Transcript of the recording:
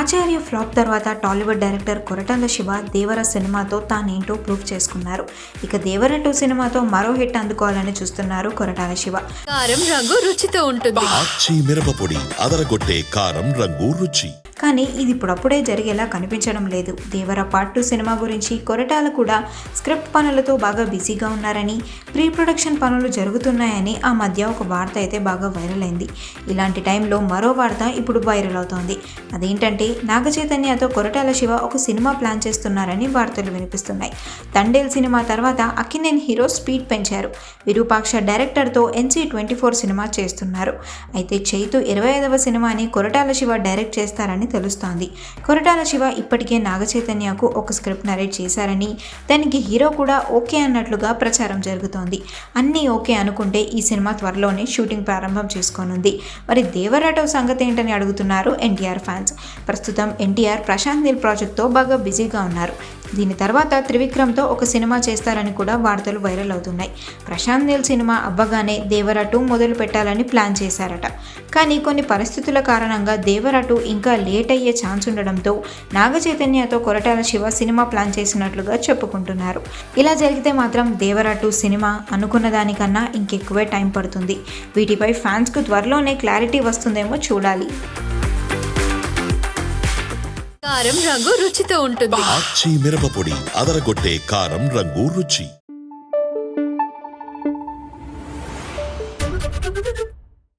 ఆచార్య flop తర్వాత Tollywood director Koratala Siva Devara సినిమాతో తానేంటో ప్రూవ్ చేసుకున్నారు. ఇక దేవర టూ సినిమాతో మరో హిట్ అందుకోవాలని చూస్తున్నారు కొరటాల శివ. కారం రంగు రుచితో ఉంటుంది. అదరగొట్టే కారం రంగు రుచి. కానీ ఇది ఇప్పుడప్పుడే జరిగేలా కనిపించడం లేదు. దేవర పార్ట్ టూ సినిమా గురించి కొరటాల కూడా స్క్రిప్ట్ పనులతో బాగా బిజీగా ఉన్నారని ప్రీ ప్రొడక్షన్ పనులు జరుగుతున్నాయని ఆ మధ్య ఒక వార్త అయితే బాగా వైరల్ అయింది. ఇలాంటి టైంలో మరో వార్త ఇప్పుడు వైరల్ అవుతోంది. అదేంటంటే నాగ చైతన్యతో కొరటాల శివ ఒక సినిమా ప్లాన్ చేస్తున్నారని వార్తలు వినిపిస్తున్నాయి. తండేల్ సినిమా తర్వాత అక్కినేని హీరో స్పీడ్ పెంచారు. విరూపాక్ష డైరెక్టర్తో ఎన్సీ ట్వంటీ ఫోర్ సినిమా చేస్తున్నారు. అయితే చైతు ఇరవై ఐదవ సినిమాని కొరటాల శివ డైరెక్ట్ చేస్తారని తెలుస్తోంది. కొరటాల శివ ఇప్పటికే నాగచైతన్యకు ఒక స్క్రిప్ట్ నరేట్ చేశారని దానికి హీరో కూడా ఓకే అన్నట్లుగా ప్రచారం జరుగుతోంది. అన్నీ ఓకే అనుకుంటే ఈ సినిమా త్వరలోనే షూటింగ్ ప్రారంభం చేసుకోనుంది. మరి దేవరాటో సంగతి ఏంటని అడుగుతున్నారు ఎన్టీఆర్ ఫ్యాన్స్. ప్రస్తుతం ఎన్టీఆర్ ప్రశాంత్ నీల్ ప్రాజెక్ట్తో బాగా బిజీగా ఉన్నారు. దీని తర్వాత త్రివిక్రమ్తో ఒక సినిమా చేస్తారని కూడా వార్తలు వైరల్ అవుతున్నాయి. ప్రశాంత్ నీల్ సినిమా అవ్వగానే దేవరా టూ మొదలు పెట్టాలని ప్లాన్ చేశారట. కానీ కొన్ని పరిస్థితుల కారణంగా దేవరా టూ ఇంకా లేట్ అయ్యే ఛాన్స్ ఉండడంతో నాగ చైతన్యతో కొరటాల శివ సినిమా ప్లాన్ చేసినట్లుగా చెప్పుకుంటున్నారు. ఇలా జరిగితే మాత్రం దేవరా టూ సినిమా అనుకున్న దానికన్నా ఇంకెక్కువే టైం పడుతుంది. వీటిపై ఫ్యాన్స్కు త్వరలోనే క్లారిటీ వస్తుందేమో చూడాలి. కారం రంగు రుచితో ఉంటుంది. ఆచి మిరపపొడి అదరగొట్టే కారం రంగు రుచి.